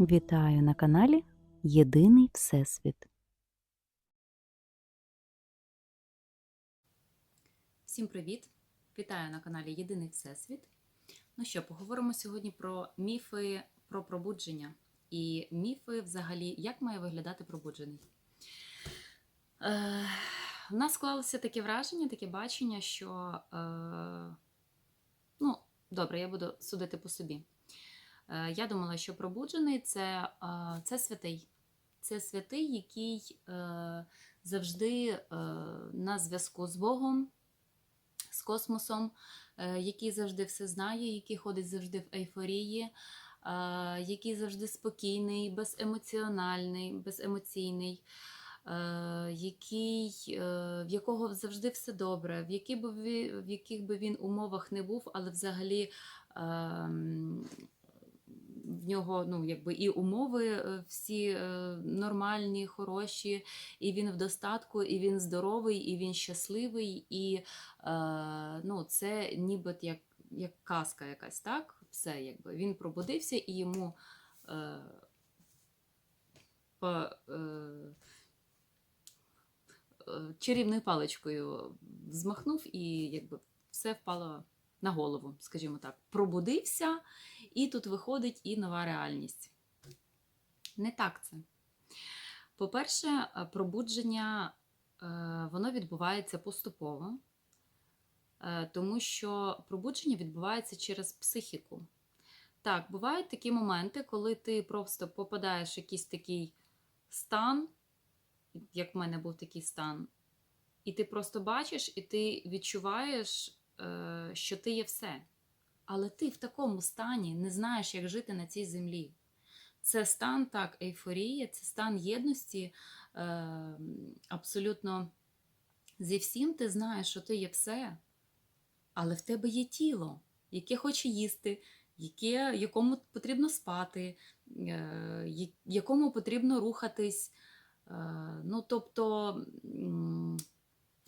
Вітаю на каналі Єдиний Всесвіт. Всім привіт! Вітаю на каналі Єдиний Всесвіт. Ну що, поговоримо сьогодні про міфи про пробудження і міфи взагалі, як має виглядати пробуджений. Е, у нас склалося таке враження, таке бачення, що е, ну, добре, я буду судити по собі. Е, я думала, що пробуджений це, е, це святий. Це святий, який е, завжди на зв'язку з Богом з космосом, який завжди все знає, який ходить завжди в ейфорії, який завжди спокійний, беземоціональний, беземоційний, який, в якого завжди все добре, в, які би в яких би він умовах не був, але взагалі. В нього ну, якби і умови е, всі е, нормальні, хороші, і він в достатку, і він здоровий, і він щасливий, і е, ну, це ніби як, як казка якась, так? Все, якби. Він пробудився і йому е, е, чарівною паличкою змахнув, і якби все впало на голову, скажімо так. Пробудився, і тут виходить і нова реальність. Не так це. По-перше, е, пробудження е, воно відбувається поступово, е, тому що пробудження відбувається через психіку. Так, бувають такі моменти, коли ти просто попадаєш в якийсь такий стан, як в мене був такий стан, і ти просто бачиш, і ти відчуваєш, що ти є все. Але ти в такому стані не знаєш, як жити на цій землі. Це стан так, ейфорії, це стан єдності. Е, абсолютно зі всім ти знаєш, що ти є все, але в тебе є тіло, яке хоче їсти, яке, якому потрібно спати, е, якому потрібно рухатись. Е, ну, тобто,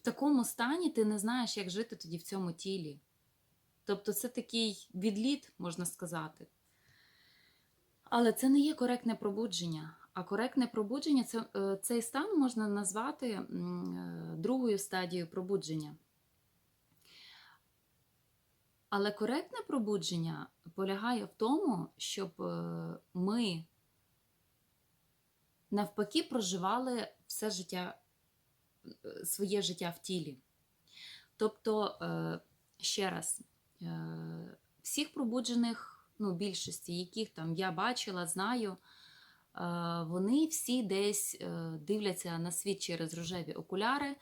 в такому стані ти не знаєш, як жити тоді в цьому тілі. Тобто, це такий відліт, можна сказати. Але це не є коректне пробудження. А коректне пробудження це, е, цей стан можна назвати е, другою стадією пробудження. Але коректне пробудження полягає в тому, щоб е, ми навпаки проживали все життя, своє життя в тілі. Тобто, е, ще раз, е, всіх пробуджених, ну, більшості, яких там я бачила, знаю, е, вони всі десь дивляться на світ через рожеві окуляри.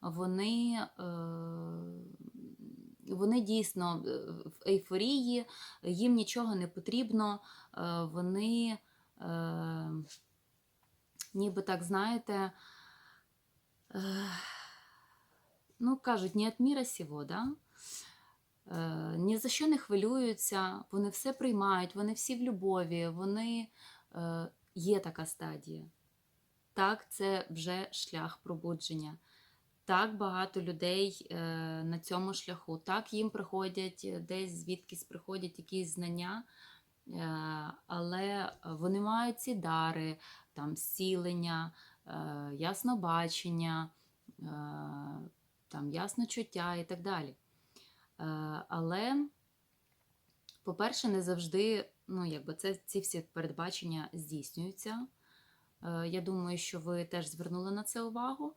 Вони, вони дійсно в ейфорії, їм нічого не потрібно, вони, ніби так, знаєте, ну, кажуть, не від міра сього, да? Е, ні за що не хвилюються, вони все приймають, вони всі в любові, вони е, є така стадія. Так, це вже шлях пробудження. Так багато людей е, на цьому шляху. Так їм приходять десь звідкись приходять якісь знання, але вони мають ці дари, там зцілення, е, яснобачення, е, там ясночуття і так далі. Е, Але, по-перше, не завжди ну, якби це, ці всі передбачення здійснюються. Е, Я думаю, що ви теж звернули на це увагу.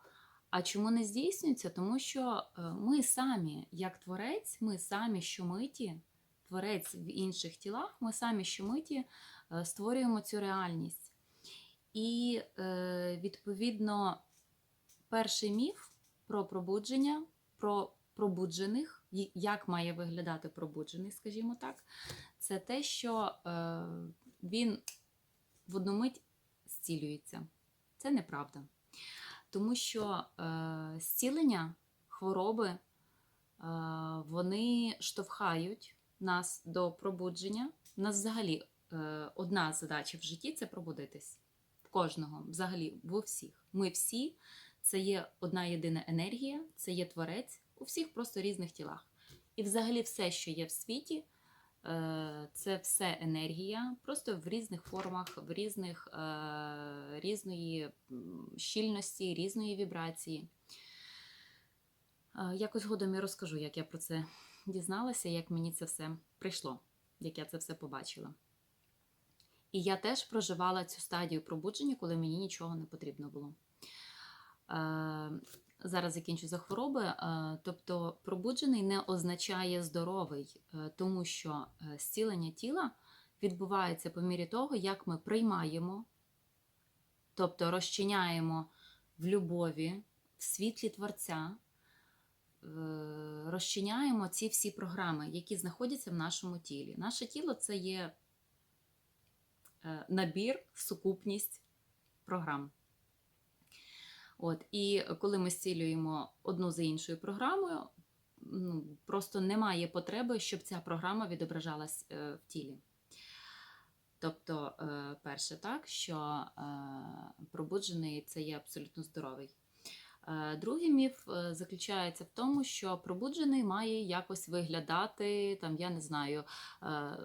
А чому не здійснюється? Тому що е, ми самі, як творець, ми самі щомиті, творець в інших тілах, ми самі щомиті е, створюємо цю реальність. І, е, відповідно, перший міф про пробудження, про пробуджених, як має виглядати пробуджений, скажімо так, це те, що е, він в одну мить зцілюється. Це неправда. Тому що е, зцілення, хвороби, вони штовхають нас до пробудження. У нас взагалі одна задача в житті це пробудитись. Кожного, взагалі, в усіх. Ми всі це є одна єдина енергія, це є творець у всіх просто різних тілах. І взагалі все, що є в світі, е, це все енергія, просто в різних формах, в різних е, різної щільності, різної вібрації. Е, Якось згодом я розкажу, як я про це дізналася, як мені це все прийшло, як я це все побачила. І я теж проживала цю стадію пробудження, коли мені нічого не потрібно було. Е, Зараз закінчу за хвороби. Е, Тобто, пробуджений не означає здоровий, е, тому що е, зцілення тіла відбувається по мірі того, як ми приймаємо, тобто розчиняємо в любові, в світлі Творця, розчиняємо ці всі програми, які знаходяться в нашому тілі. Наше тіло це є набір, сукупність програм. От, і коли ми зцілюємо одну за іншою програмою, ну, просто немає потреби, щоб ця програма відображалась е, в тілі. Тобто, е, перше, так, що е, пробуджений це є абсолютно здоровий. Е, Другий міф е, заключається в тому, що пробуджений має якось виглядати, там, я не знаю, е,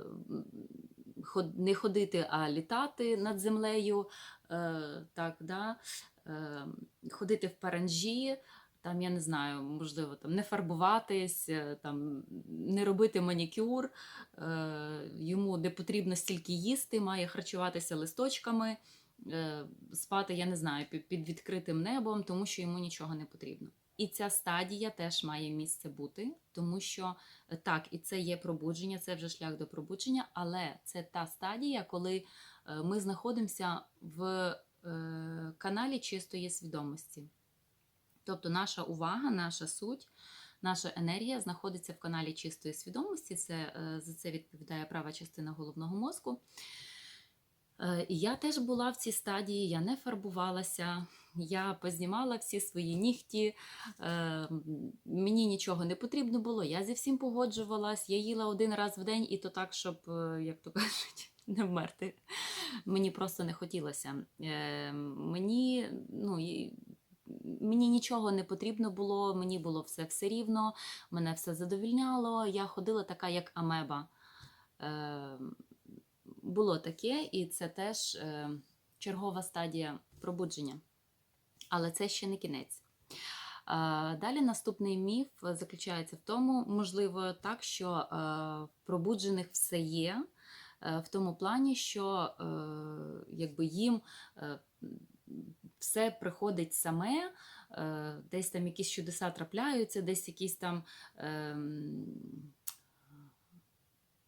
не ходити, а літати над землею, е, так, да? е, ходити в паранжі, там, я не знаю, можливо, там, не фарбуватись, е, там, не робити манікюр, е, йому не потрібно стільки їсти, має харчуватися листочками, е, спати, я не знаю, під, під відкритим небом, тому що йому нічого не потрібно. І ця стадія теж має місце бути, тому що е, так, і це є пробудження, це вже шлях до пробудження, але це та стадія, коли е, ми знаходимося в е, каналі чистої свідомості. Тобто наша увага, наша суть, наша енергія знаходиться в каналі чистої свідомості. Це, за це відповідає права частина головного мозку. Е, я теж була в цій стадії, я не фарбувалася, я познімала всі свої нігті, е, мені нічого не потрібно було, я зі всім погоджувалась, я їла один раз в день, і то так, щоб, е, як то кажуть, не вмерти. Мені просто не хотілося. Мені, ну, мені нічого не потрібно було, мені було все все рівно, мене все задовільняло. Я ходила така, як амеба. Було таке, і це теж е, чергова стадія пробудження. Але це ще не кінець. Далі наступний міф заключається в тому, можливо, так, що е, пробуджених все є, е, в тому плані, що якби їм все приходить саме, десь там якісь чудеса трапляються, десь якісь там.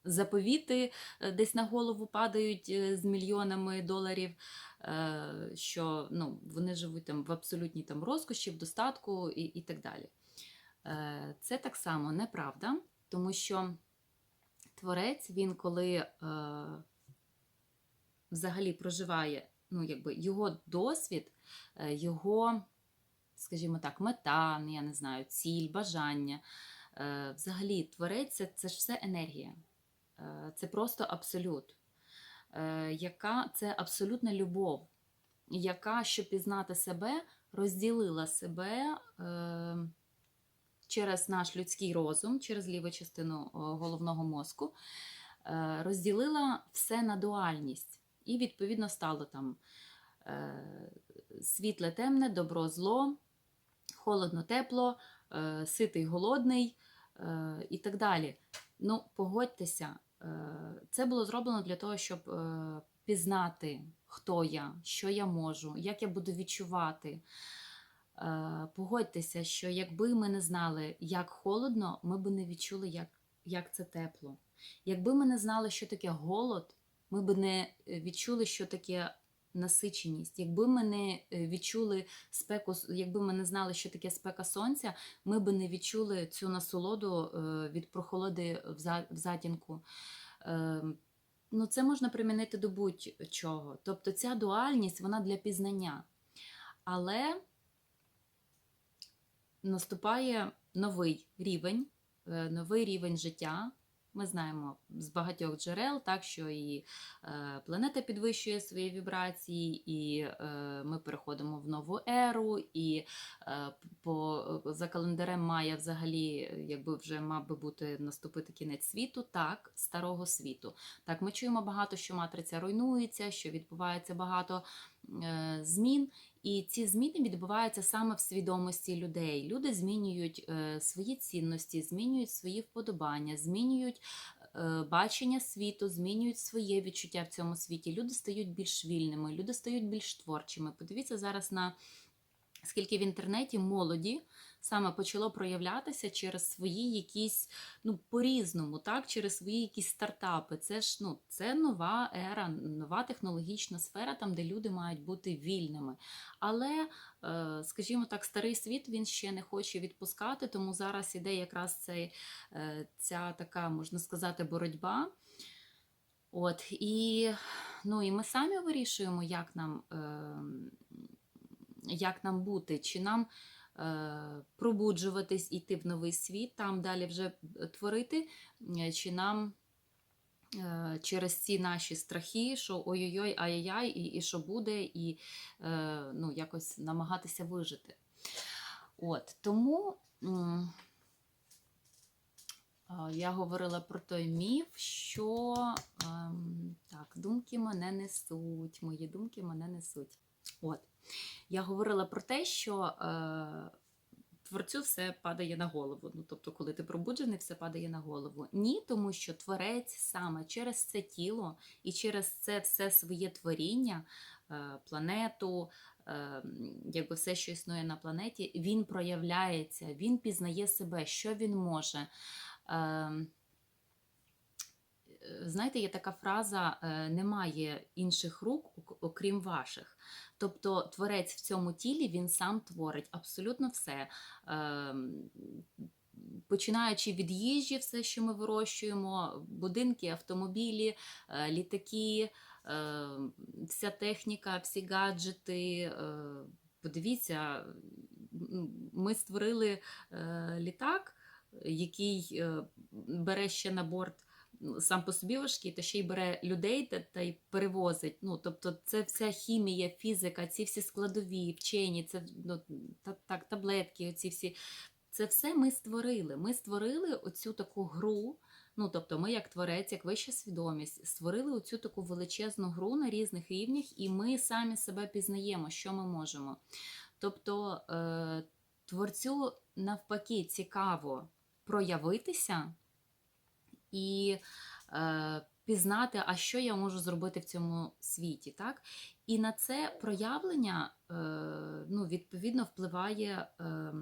Заповіти е, десь на голову падають е, з мільйонами доларів, е, що ну, вони живуть там в абсолютній там розкоші, в достатку і, і так далі. Це так само неправда, тому що творець, він коли взагалі проживає ну, якби його досвід, його, скажімо так, мета, я не знаю, ціль, бажання. Взагалі, творець це, це ж все енергія. Е, Це просто абсолют, е, яка це абсолютна любов, яка, щоб пізнати себе, розділила себе е, через наш людський розум, через ліву частину головного мозку, розділила все на дуальність. І, відповідно, стало там світле, темне, добро, зло, холодно, тепло, ситий, голодний і так далі. Ну, погодьтеся, це було зроблено для того, щоб е, пізнати, хто я, що я можу, як я буду відчувати. Е, Погодьтеся, що якби ми не знали, як холодно, ми б не відчули, як, як це тепло. Якби ми не знали, що таке голод, ми б не е, відчули, що таке насиченість. Якби ми не е, відчули спеку, якби ми не знали, що таке спека сонця, ми б не відчули цю насолоду е, від прохолоди в затінку. Е, Ну, це можна примінити до будь-чого. Тобто ця дуальність вона для пізнання. Але наступає новий рівень, е, новий рівень життя, Ми знаємо з багатьох джерел, так що і е, планета підвищує свої вібрації, і е, ми переходимо в нову еру, і е, по, за календарем Майя взагалі, якби вже мав би бути наступити кінець світу, так, старого світу. Так, ми чуємо багато, що матриця руйнується, що відбувається багато змін. І ці зміни відбуваються саме в свідомості людей. Люди змінюють е, свої цінності, змінюють свої вподобання, змінюють е, бачення світу, змінюють своє відчуття в цьому світі. Люди стають більш вільними, люди стають більш творчими. Подивіться зараз на скільки в інтернеті молоді саме почало проявлятися через свої якісь, ну, по-різному, так, через свої якісь стартапи. Це ж ну, це нова ера, нова технологічна сфера, там, де люди мають бути вільними. Але, е, скажімо так, старий світ він ще не хоче відпускати, тому зараз іде якраз цей, е, ця така, можна сказати, боротьба. От, і, ну, і ми самі вирішуємо, як нам, е, як нам бути, чи нам пробуджуватись, іти в новий світ, там далі вже творити, е, чи нам е, через ці наші страхи, що ой-ой-ой, ай-яй-яй, і, і що буде, і е, ну, якось намагатися вижити. От, тому. Я говорила про той міф, що ем, так, думки мене несуть, мої думки мене несуть. От. Я говорила про те, що е, творцю все падає на голову. Ну, тобто, коли ти пробуджений, все падає на голову. Ні, тому що творець саме через це тіло і через це все своє творіння, е, планету, е, якби все, що існує на планеті, він проявляється, він пізнає себе, що він може. Ем, е, Знаєте, є така фраза: е, немає інших рук, ок- окрім ваших. Тобто творець в цьому тілі він сам творить абсолютно все. Ем, Починаючи від їжі, все, що ми вирощуємо, будинки, автомобілі, е, літаки, е, вся техніка, всі гаджети. е, Подивіться, ми створили е, літак, який бере ще на борт сам по собі важкий, та ще й бере людей та, та й перевозить. Ну, тобто, це вся хімія, фізика, ці всі складові, вчені, це ну, та, так, таблетки, оці всі. Це все ми створили. Ми створили оцю таку гру. Ну, тобто, ми, як творець, як вища свідомість, створили оцю таку величезну гру на різних рівнях, і ми самі себе пізнаємо, що ми можемо. Тобто, е, творцю навпаки цікаво проявитися і е, пізнати, а що я можу зробити в цьому світі. Так? І на це проявлення е, ну, відповідно впливає. Е,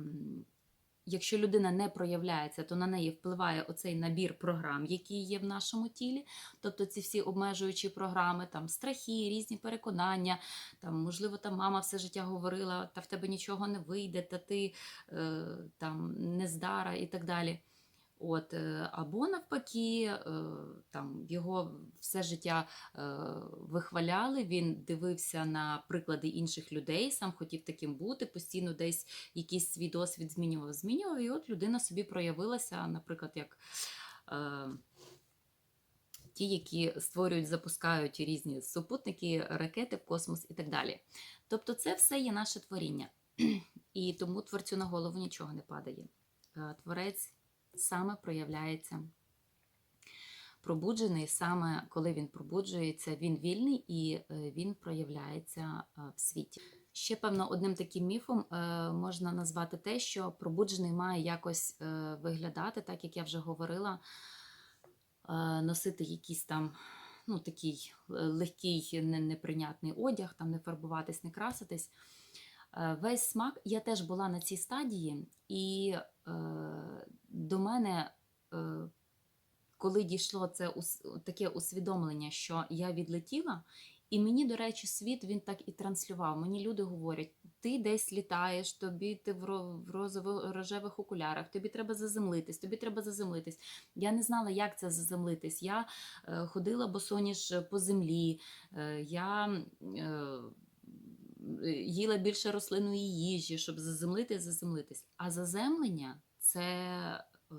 Якщо людина не проявляється, то на неї впливає оцей набір програм, які є в нашому тілі, тобто ці всі обмежуючі програми, там страхи, різні переконання, там, можливо, там мама все життя говорила, та в тебе нічого не вийде, та ти е, там нездара і так далі. От, е, або навпаки, е, там його все життя е, вихваляли. Він дивився на приклади інших людей, сам хотів таким бути, постійно десь якийсь свій досвід змінював, змінював. І от людина собі проявилася, наприклад, як ті, які створюють, запускають різні супутники, ракети в космос і так далі. Тобто, це все є наше творіння. І тому творцю на голову нічого не падає. Творець саме проявляється пробуджений, саме коли він пробуджується, він вільний і е, він проявляється е, в світі. Ще, певно, одним таким міфом е, можна назвати те, що пробуджений має якось виглядати, так як я вже говорила, носити якийсь там ну, такий легкий, не- неприйнятний одяг, там не фарбуватись, не краситись. Е, Весь смак, я теж була на цій стадії, і е, до мене, е, коли дійшло це ус- таке усвідомлення, що я відлетіла, і мені, до речі, світ він так і транслював. Мені люди говорять: ти десь літаєш, тобі ти в ро- в розово- рожевих окулярах, тобі треба заземлитись, тобі треба заземлитись. Я не знала, як це заземлитись. Я е, ходила босоніж по землі, е, я е, їла більше рослинної їжі, щоб заземлити, і заземлитись. А заземлення це е,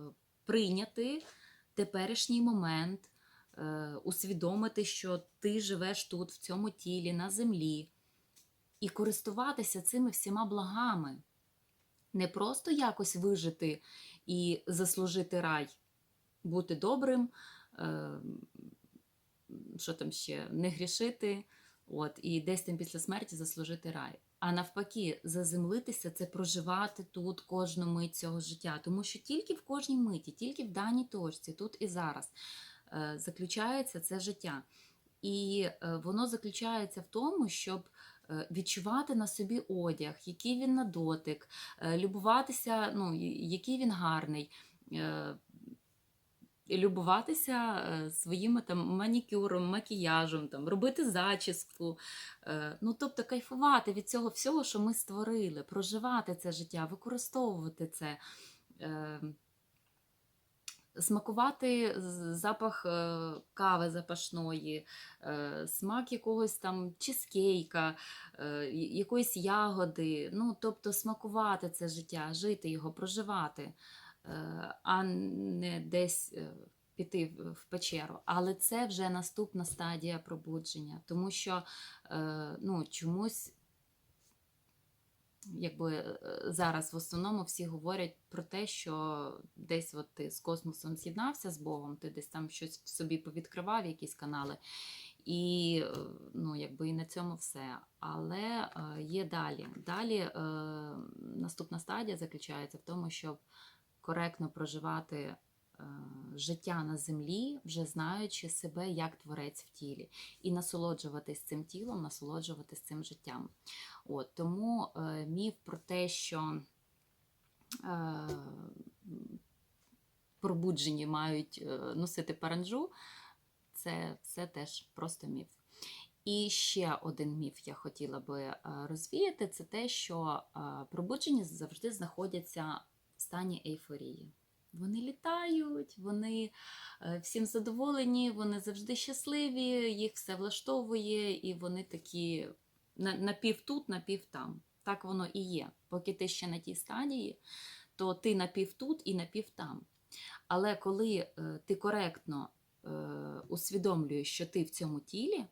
прийняти теперішній момент, е, усвідомити, що ти живеш тут, в цьому тілі, на землі, і користуватися цими всіма благами. Не просто якось вижити і заслужити рай, бути добрим, е, що там ще, не грішити, от, і десь там після смерті заслужити рай. А навпаки, заземлитися це проживати тут кожну мить цього життя. Тому що тільки в кожній миті, тільки в даній точці, тут і зараз, е, заключається це життя. І е, воно заключається в тому, щоб е, відчувати на собі одяг, який він на дотик, любуватися, ну, який він гарний. Любуватися е, своїм там манікюром, макіяжем, там, робити зачіску. е, Ну, тобто кайфувати від цього всього, що ми створили, проживати це життя, використовувати це. е, Смакувати запах кави запашної, смак якогось там чизкейка, якоїсь ягоди. Ну, тобто смакувати це життя, жити його, проживати, а не десь е, піти в- печеру. Але це вже наступна стадія пробудження, тому що е, ну, чомусь якби е, зараз в основному всі говорять про те, що десь от ти з космосом з'єднався з Богом, ти десь там щось в собі повідкривав, якісь канали, і е, ну, якби і на цьому все. Але е, є далі. Далі е, наступна стадія заключається в тому, щоб коректно проживати. е, Життя на землі, вже знаючи себе як творець в тілі, і насолоджуватись цим тілом, насолоджуватись цим життям. От, тому е, міф про те, що е, пробуджені мають носити паранджу, це, це теж просто міф. І ще один міф я хотіла би розвіяти: це те, що пробуджені завжди знаходяться в стані ейфорії. Вони літають, вони е, всім задоволені, вони завжди щасливі, їх все влаштовує, і вони такі напів тут, напів там. Так воно і є. Поки ти ще на тій стадії, то ти напів тут і напів там. Але коли е, ти коректно е, усвідомлюєш, що ти в цьому тілі,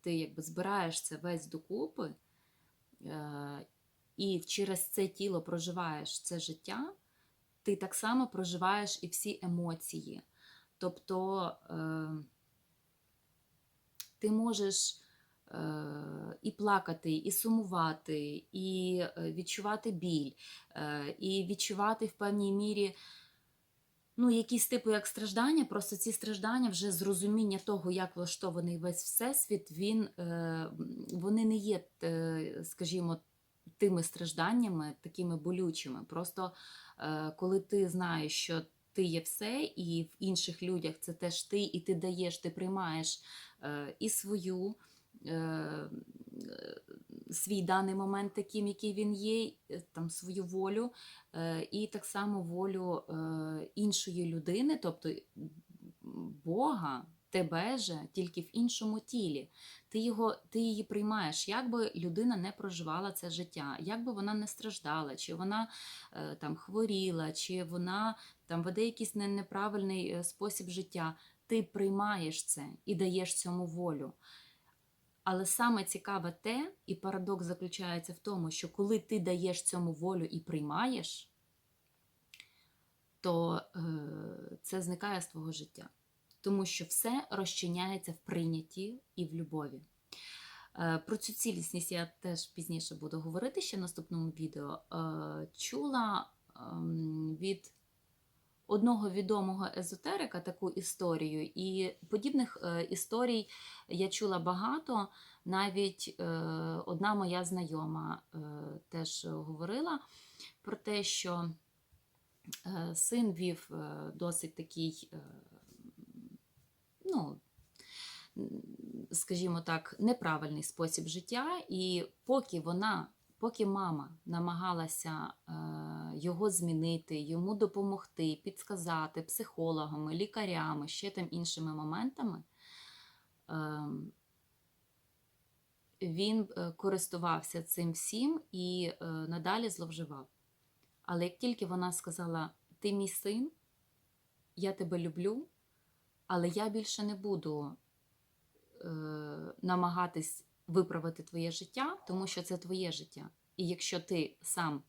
ти якби збираєш це весь докупи, і через це тіло проживаєш це життя, ти так само проживаєш і всі емоції. Тобто е, ти можеш е, і плакати, і сумувати, і е, відчувати біль, і відчувати в певній мірі ну, якісь типу як страждання, просто ці страждання вже з розуміння того, як влаштований весь всесвіт, він, вони не є, скажімо, тими стражданнями, такими болючими. Просто е, коли ти знаєш, що ти є все, і в інших людях це теж ти, і ти даєш, ти приймаєш е, і свою. е, Свій даний момент таким, який він є, там свою волю, і так само волю іншої людини, тобто Бога, тебе же, тільки в іншому тілі. Ти, його, ти її приймаєш, як би людина не проживала це життя, як би вона не страждала, чи вона е, там хворіла, чи вона там веде якийсь неправильний е, спосіб життя. Ти приймаєш це і даєш цьому волю. Але саме цікаве те, і парадокс заключається в тому, що коли ти даєш цьому волю і приймаєш, то е, це зникає з твого життя. Тому що все розчиняється в прийнятті і в любові. Е, Про цю цілісність я теж пізніше буду говорити ще в наступному відео. Е, Чула ем, від одного відомого езотерика таку історію, і подібних е, історій я чула багато. Навіть одна моя знайома теж говорила про те, що син вів досить такий, ну, скажімо так, неправильний спосіб життя, і поки вона. Поки мама намагалася е, його змінити, йому допомогти, підсказати психологами, лікарями, ще там іншими моментами, е, він е, користувався цим всім і е, надалі зловживав. Але як тільки вона сказала, ти мій син, я тебе люблю, але я більше не буду е, намагатись виправити твоє життя, тому що це твоє життя. І якщо ти сам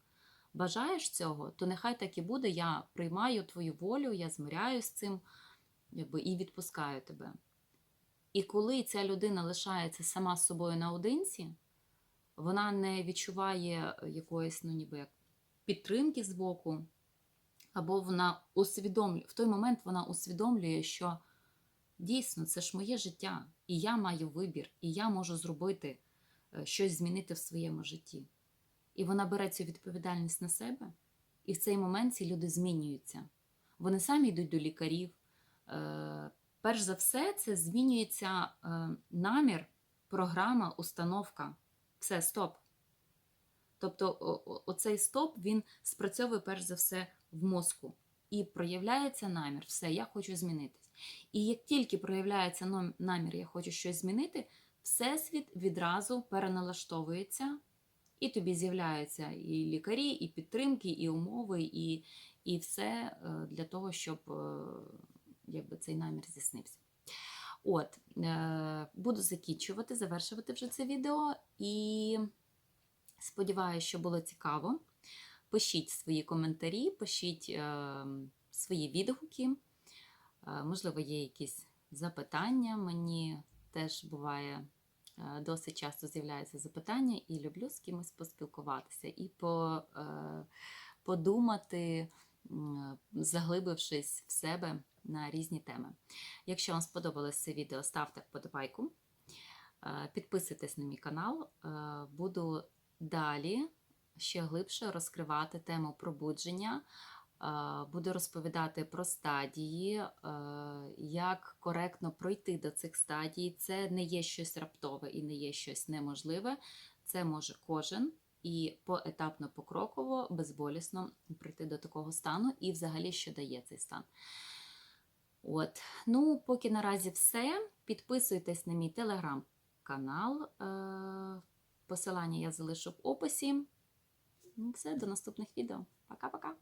бажаєш цього, то нехай так і буде. Я приймаю твою волю, я змиряюсь з цим якби, і відпускаю тебе. І коли ця людина лишається сама з собою наодинці, вона не відчуває якоїсь, ну ніби як підтримки з боку, або вона усвідомлює, в той момент вона усвідомлює, що дійсно це ж моє життя, і я маю вибір, і я можу зробити е, щось змінити в своєму житті. І вона бере цю відповідальність на себе, і в цей момент ці люди змінюються. Вони самі йдуть до лікарів. Е, Перш за все, це змінюється е, намір, програма, установка. Все, стоп. Тобто, оцей стоп він спрацьовує перш за все в мозку. І проявляється намір, все, я хочу змінитись. І як тільки проявляється намір, я хочу щось змінити, всесвіт відразу переналаштовується, і тобі з'являються і лікарі, і підтримки, і умови, і, і все е, для того, щоб е, якби, цей намір здійснився. От, е, буду закінчувати, завершувати вже це відео. І сподіваюся, що було цікаво. Пишіть свої коментарі, пишіть е, свої відгуки. Е, можливо, є якісь запитання. Мені теж буває е, досить часто з'являються запитання, і люблю з кимось поспілкуватися і по, е, подумати, заглибившись в себе на різні теми. Якщо вам сподобалось це відео, ставте вподобайку, підписуйтесь на мій канал. Буду далі ще глибше розкривати тему пробудження. Е, Буду розповідати про стадії, е, як коректно пройти до цих стадій. Це не є щось раптове і не є щось неможливе. Це може кожен і поетапно, покроково, безболісно прийти до такого стану, і взагалі, що дає цей стан. От, ну, поки наразі все. Підписуйтесь на мій телеграм-канал. Е, Посилання я залишу в описі. Ну, все, до наступних відео. Пока-пока.